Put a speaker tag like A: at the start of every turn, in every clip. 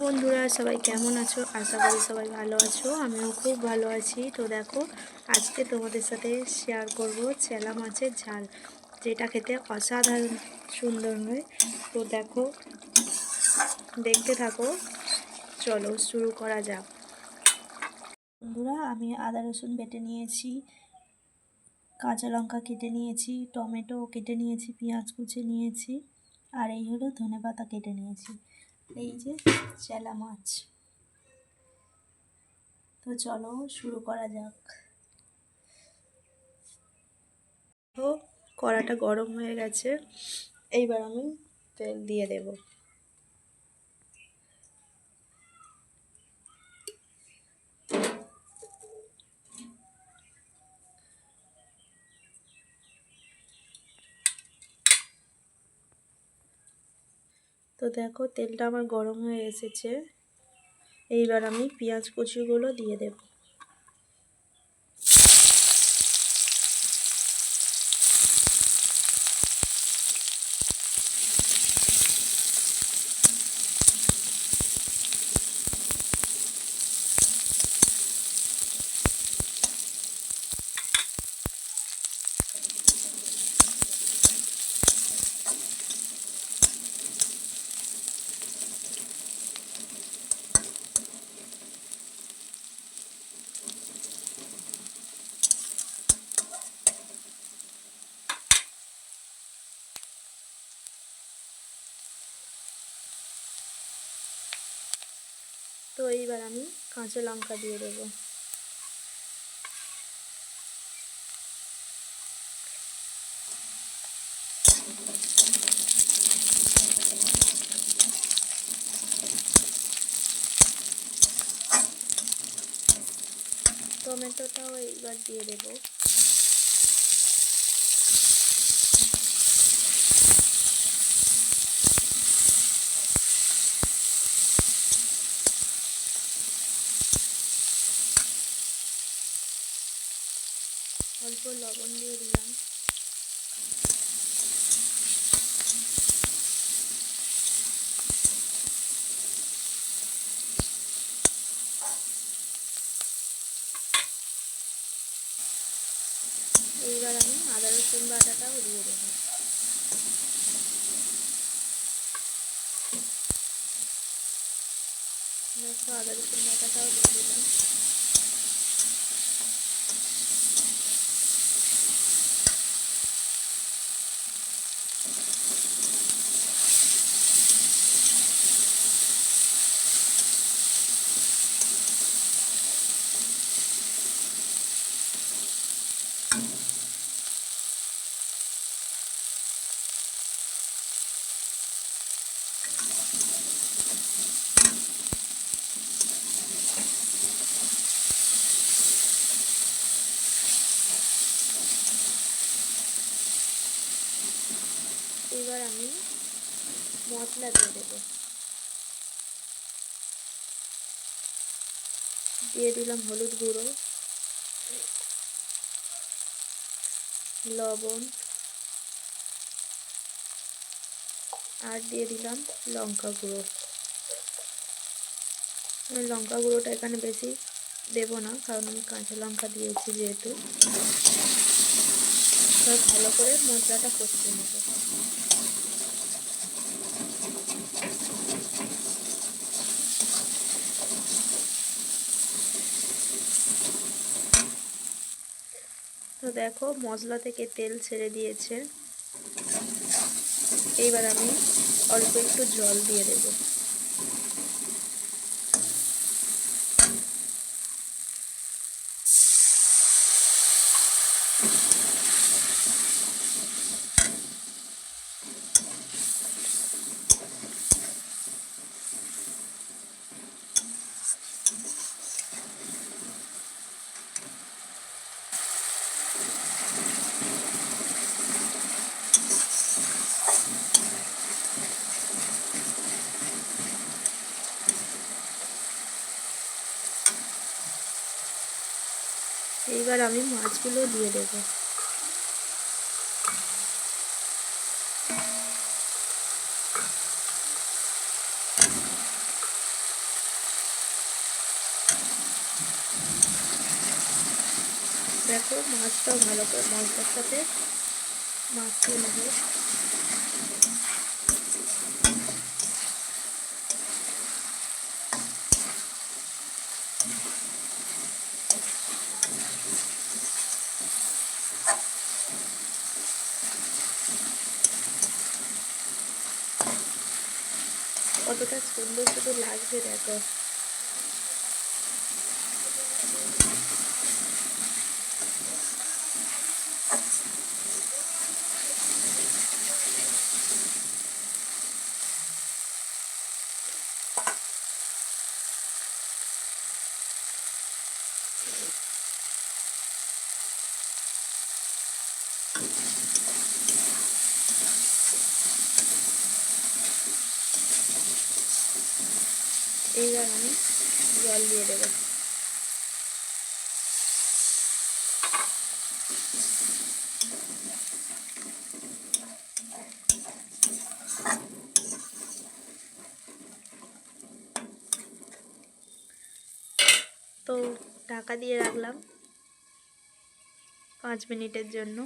A: বন্ধুরা, সবাই কেমন আছো? আশা করি সবাই ভালো আছো। আমিও খুব ভালো আছি। তো দেখো, আজকে তোমাদের সাথে শেয়ার করব চেলা মাছের ঝাল, যেটা খেতে অসাধারণ সুন্দর হয়। তো দেখো, দেখতে থাকো। চলো শুরু করা যাক। বন্ধুরা, আমি আদা রসুন বেটে নিয়েছি, কাঁচা লঙ্কা কেটে নিয়েছি, টমেটো কেটে নিয়েছি, পেঁয়াজ কুচে নিয়েছি, আর এই হলো ধনে পাতা কেটে নিয়েছি। এই যে চেলা মাছ। তো চলো শুরু করা যাক। তো কড়াটা গরম হয়ে গেছে। এইবার আমি তেল দিয়ে দেব। তো দেখো তেলটা আমার গরম হয়ে এসেছে। এইবার আমি পেঁয়াজ কুচিগুলো দিয়ে দেব। তো এইবার আমি কাঁচা লঙ্কা দিয়ে দেবো। টমেটোটাও এইবার দিয়ে দেবো। অল্প লবণ দিয়ে দিলাম। এইবার আমি আদা, রসুন বাটাটাও দিয়ে দেবো। আদা, রসুন বাটাটাও দিয়ে দিলাম এবার আমি মশলা দিয়ে দেবো। দিয়ে দিলাম হলুদ গুঁড়ো, লবণ, আর দিয়ে দিলাম লঙ্কা গুঁড়ো। আমি লঙ্কা গুঁড়োটা এখানে বেশি দেবো না, কারণ আমি কাঁচা লঙ্কা দিয়েছি যেহেতু। ভালো করে মশলাটা কষতে নেব। দেখো মশলা থেকে তেল ছেড়ে দিয়েছে। এইবার আমি অল্প একটু জল দিয়ে দেবো। এবার আমি মাছগুলো দিয়ে দেব দেখো মাছটা ভালো করে মশলার সাথে মাছ দিয়ে নেবো কতটা সুন্দর শুধু লাগছে দেখো এইবার আমি জল দিয়ে দেবো। তো ঢাকা দিয়ে রাখলাম পাঁচ মিনিটের জন্য।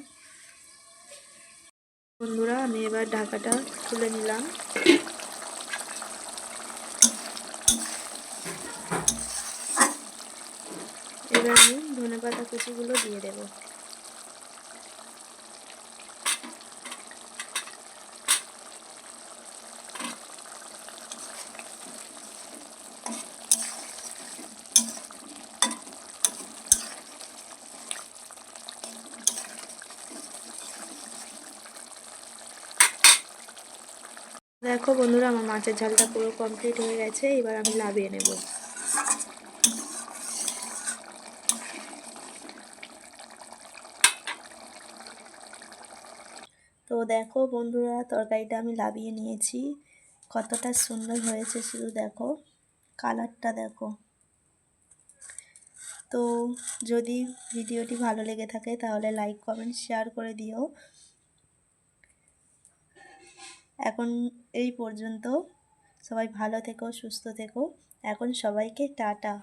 A: বন্ধুরা, আমি এবার ঢাকাটা খুলে নিলাম। এবার আমি ধনে পাতা কুচিগুলো দিয়ে দেব। দেখো বন্ধুরা, আমার মাছের ঝালটা পুরো কমপ্লিট হয়ে গেছে, এবার আমি লাভিয়ে নেব। তো দেখো বন্ধুরা, তরকারিটা আমি লাভিয়ে নিয়েছি। কতটা সুন্দর হয়েছে শুধু দেখো, কালারটা দেখো। তো যদি ভিডিওটি ভালো লেগে থাকে তাহলে লাইক, কমেন্ট, শেয়ার করে দিও। এখন এই পর্যন্ত সবাই ভালো থেকো, সুস্থ থেকো। এখন সবাইকে টাটা।